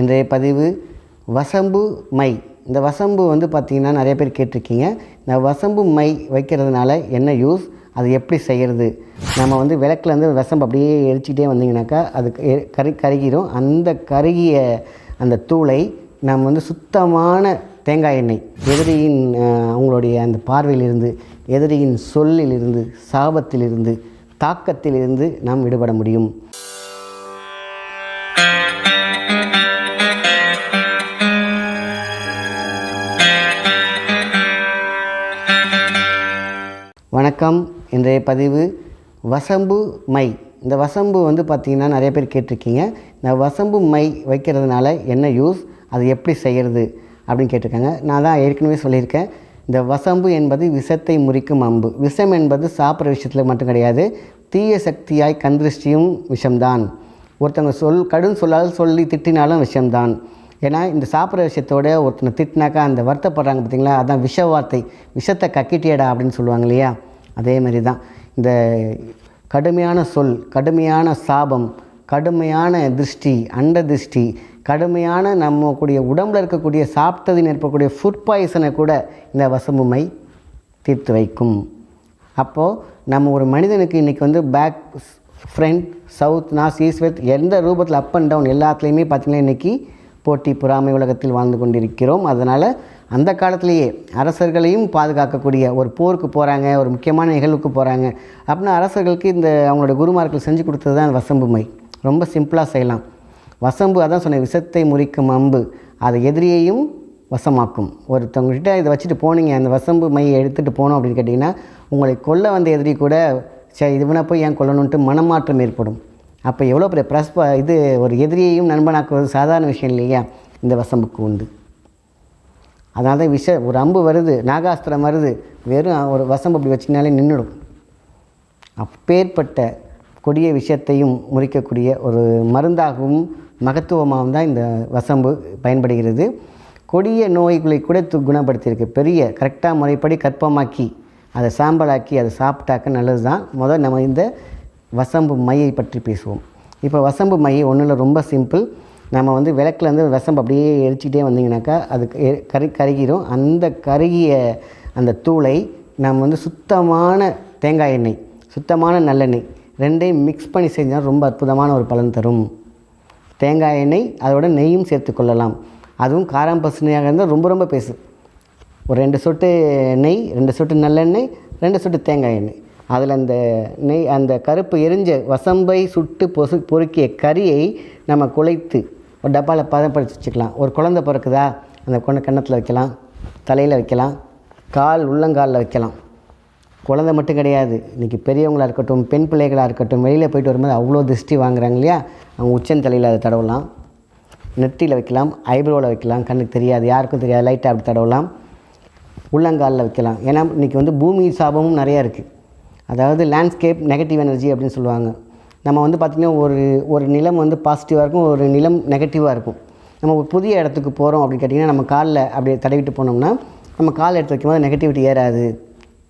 இன்றைய பதிவு வசம்பு மை. இந்த வசம்பு வந்து பார்த்திங்கன்னா நிறைய பேர் கேட்டிருக்கீங்க. இந்த வசம்பு மை வைக்கிறதுனால என்ன யூஸ்? அது எப்படி செய்கிறது நம்ம வந்து விளக்குலேருந்து வசம்பு அப்படியே எரிச்சிக்கிட்டே வந்தீங்கன்னாக்கா அது கரு கருகிரும். அந்த கருகிய அந்த தூளை நம்ம வந்து சுத்தமான தேங்காய் எண்ணெய் எதிரியின் அவங்களுடைய அந்த பார்வையிலிருந்து எதிரியின் சொல்லிலிருந்து சாபத்திலிருந்து தாக்கத்திலிருந்து நாம் விடுபட முடியும். வணக்கம். இன்றைய பதிவு வசம்பு மை. இந்த வசம்பு வந்து பார்த்திங்கன்னா நிறைய பேர் கேட்டிருக்கீங்க. இந்த வசம்பு மை வைக்கிறதுனால என்ன யூஸ் அது எப்படி செய்கிறது அப்படின்னு கேட்டிருக்காங்க. நான் தான் ஏற்கனவே சொல்லியிருக்கேன். இந்த வசம்பு என்பது விஷத்தை முறிக்கும் அம்பு. விஷம் என்பது சாப்பிட்ற விஷயத்தில் மட்டும் கிடையாது தீய சக்தியாய் கந்திருஷ்டியும் விஷம்தான். ஒருத்தவங்க சொல் கடும் சொல்லால் சொல்லி திட்டினாலும் விஷம்தான். ஏன்னா இந்த சாப்பிட்ற விஷயத்தோட ஒருத்தனை திட்டினாக்கா அந்த வருத்தப்படுறாங்க பார்த்தீங்களா? அதான் விஷ வார்த்தை விஷத்தை கக்கிட்டியடா அப்படின்னு சொல்லுவாங்க இல்லையா? அதே மாதிரி தான் இந்த கடுமையான சொல் கடுமையான சாபம் கடுமையான திருஷ்டி அண்ட திருஷ்டி கடுமையான நம்ம கூடிய இருக்கக்கூடிய சாப்பிட்டதின் இருக்கக்கூடிய ஃபுட் பாய்சனை கூட இந்த வசமுமை தீர்த்து வைக்கும். அப்போது நம்ம ஒரு மனிதனுக்கு இன்றைக்கி வந்து back front south north east west எந்த ரூபத்தில் அப் அண்ட் டவுன் எல்லாத்துலேயுமே பார்த்திங்கன்னா இன்றைக்கி போட்டி பொறாமை உலகத்தில் வாழ்ந்து கொண்டிருக்கிறோம். அதனால் அந்த காலத்திலேயே அரசர்களையும் பாதுகாக்கக்கூடிய ஒரு போருக்கு போகிறாங்க ஒரு முக்கியமான நிகழ்வுக்கு போகிறாங்க அப்படின்னா அரசர்களுக்கு இந்த அவங்களோட குருமார்கள் செஞ்சு கொடுத்தது தான் வசம்புமை ரொம்ப சிம்பிளாக செய்யலாம். வசம்பு அதான் சொன்னேன் விஷத்தை முறிக்கும் அம்பு. அதை எதிரியையும் வசமாக்கும். ஒருத்தவங்ககிட்ட இதை வச்சுட்டு போனீங்க அந்த வசம்பு மையை எடுத்துகிட்டு போனோம் அப்படின்னு கேட்டிங்கன்னா உங்களை கொல்ல வந்த எதிரி கூட சரி இது போய் ஏன் கொல்லணுன்ட்டு மனமாற்றம் ஏற்படும். அப்போ எவ்வளோ பெரிய பிரஸ் இது ஒரு எதிரியையும் நண்பனாக்குவது சாதாரண விஷயம் இல்லையா? இந்த வசம்புக்கு உண்டு. அதனால தான் விஷ ஒரு அம்பு வருது நாகாஸ்திரம் வருது வெறும் ஒரு வசம்பு அப்படி வச்சிங்கனாலே நின்றுடும் அப்பேற்பட்ட கொடிய விஷயத்தையும் முறிக்கக்கூடிய ஒரு மருந்தாகவும் மகத்துவமாகவும் தான் இந்த வசம்பு பயன்படுகிறது. கொடிய நோய்களை கூட து- குணப்படுத்தியிருக்கு. பெரிய கரெக்டாக முறைப்படி கற்பமாக்கி அதை சாம்பலாக்கி அதை சாப்பிட்டாக்க நல்லது தான் முதல் நம்ம இந்த வசம்பு மையை பற்றி பேசுவோம். இப்போ வசம்பு மையை ஒன்றும் ரொம்ப சிம்பிள் நம்ம வந்து விளக்குலேருந்து இருந்து அப்படியே எரிச்சிக்கிட்டே வந்தீங்கன்னாக்கா அது எ- கரு கருகிரும். அந்த கருகிய அந்த தூளை நம்ம வந்து சுத்தமான தேங்காய் எண்ணெய் சுத்தமான நல்லெண்ணெய் ரெண்டையும் மிக்ஸ் பண்ணி செஞ்சால் ரொம்ப அற்புதமான ஒரு பலன் தரும். தேங்காய் எண்ணெய் அதோட நெய்யும் சேர்த்து கொள்ளலாம். அதுவும் காரம் பசுனையாக இருந்தால் ரொம்ப ரொம்ப பேசு. ஒரு ரெண்டு சொட்டு நெய் ரெண்டு சொட்டு நல்லெண்ணெய் ரெண்டு சொட்டு தேங்காய் எண்ணெய். அதில் அந்த நெய் அந்த கருப்பு எரிஞ்ச வசம்பை சுட்டு பொசு பொறுக்கிய கறியை நம்ம குழைத்து ஒரு டப்பாவில் பதப்படுத்தி வச்சுக்கலாம். ஒரு குழந்தை பிறக்குதா அந்த குழந்தை கன்னத்தில் வைக்கலாம். தலையில் வைக்கலாம். கால் உள்ளங்காலில் வைக்கலாம். குழந்தை மட்டும் கிடையாது. இன்றைக்கி பெரியவங்களாக இருக்கட்டும் பெண் பிள்ளைகளாக இருக்கட்டும் வெளியில் போயிட்டு வரும்போது அவ்வளோ திருஷ்டி வாங்குறாங்க இல்லையா? அவங்க உச்சந்தலையில் அதை தடவலாம். நெற்றியில் வைக்கலாம் ஐப்ரோவில் வைக்கலாம். கண்ணுக்கு தெரியாது யாருக்கும் தெரியாது. லைட்டாக அப்படி தடவலாம். உள்ளங்காலில் வைக்கலாம். ஏன்னா இன்றைக்கி வந்து பூமி சாபமும் நிறையா இருக்குது அதாவது லேண்ட்ஸ்கேப் நெகட்டிவ் எனர்ஜி அப்படின்னு சொல்லுவாங்க. நம்ம வந்து பார்த்திங்கன்னா ஒரு ஒரு நிலம் வந்து பாசிட்டிவாக இருக்கும் ஒரு நிலம் நெகட்டிவாக இருக்கும். நம்ம ஒரு புதிய இடத்துக்கு போகிறோம் அப்படின்னு கேட்டிங்கன்னா நம்ம காலில் அப்படியே தடவிட்டு போனோம்னா நம்ம கால் எடுத்து வைக்கும்போது நெகட்டிவிட்டி ஏறாது.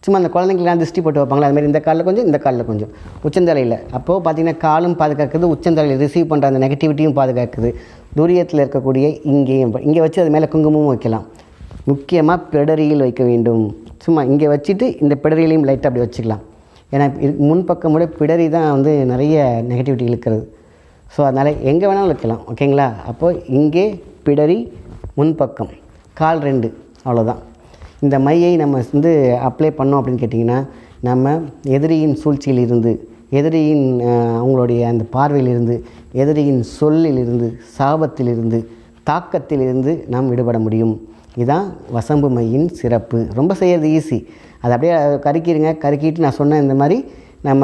சும்மா அந்த குழந்தைங்களாம் திருஷ்டி போட்டு வைப்பாங்களா அது மாதிரி இந்த காலில் கொஞ்சம் இந்த காலில் கொஞ்சம். உச்சந்தலையில். அப்போது பார்த்திங்கன்னா காலும் பாதுகாக்குது உச்சந்தலையில் ரிசீவ் பண்ணுற அந்த நெகட்டிவிட்டியும் பாதுகாக்குது. துரியத்தில் இருக்கக்கூடிய இங்கேயும் இங்கே வச்சு அது மேலே குங்குமமும் வைக்கலாம். முக்கியமாக பிடரியில் வைக்க வேண்டும். சும்மா இங்கே வச்சுட்டு இந்த பிடரியிலையும் லைட்டாக அப்படி வச்சுக்கலாம். ஏன்னா இது முன்பக்கம் விட பிடரி தான் வந்து நிறைய நெகட்டிவிட்டி இழுக்கிறது. ஸோ அதனால் எங்கே வேணாலும் வைக்கலாம் ஓகேங்களா? அப்போது இங்கே பிடரி முன்பக்கம் கால் ரெண்டு அவ்வளோதான் இந்த மையை நம்ம வந்து அப்ளை பண்ணோம் அப்படின்னு கேட்டிங்கன்னா நம்ம எதிரியின் சூழ்ச்சியில் இருந்து எதிரியின் அவங்களுடைய அந்த பார்வையிலிருந்து எதிரியின் சொல்லிலிருந்து சாபத்திலிருந்து தாக்கத்திலிருந்து நாம் விடுபட முடியும். இதுதான் வசம்பு மையின் சிறப்பு. ரொம்ப செய்கிறது ஈஸி அதை அப்படியே கருக்கிடுங்க. கருக்கிட்டு நான் சொன்ன இந்த மாதிரி நம்ம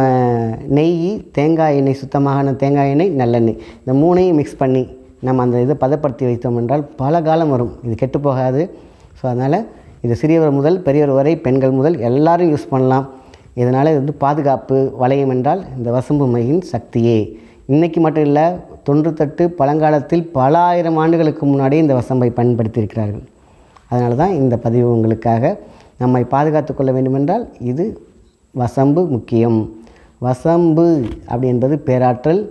நெய் தேங்காய் எண்ணெய் சுத்தமான தேங்காய் எண்ணெய் நல்லெண்ணெய். இந்த மூணையும் மிக்ஸ் பண்ணி நம்ம அந்த இதை பதப்படுத்தி வைத்தோம் என்றால் பல காலம் வரும். இது கெட்டு போகாது. ஸோ அதனால் இது சிறியவர் முதல் பெரியவர் வரை பெண்கள் முதல் எல்லாரும் யூஸ் பண்ணலாம். இதனால் இது வந்து பாதுகாப்பு வளையம் என்றால் இந்த வசம்பு மையின் சக்தியே. இன்றைக்கி மட்டும் இல்லை தொன்றுத்தட்டு பழங்காலத்தில் பல ஆயிரம் ஆண்டுகளுக்கு முன்னாடியே இந்த வசம்பை பயன்படுத்தியிருக்கிறார்கள். அதனால தான் இந்த பதிவு உங்களுக்காக நம்மை பாதுகாத்து கொள்ள வேண்டுமென்றால் இது வசம்பு முக்கியம். வசம்பு அப்படி என்பது பேராற்றல்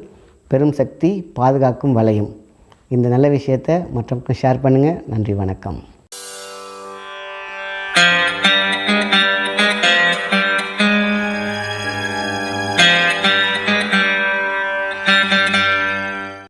பெரும் சக்தி பாதுகாக்கும் வளையம். இந்த நல்ல விஷயத்தை மற்றவங்களுக்கு ஷேர் பண்ணுங்கள் நன்றி வணக்கம்.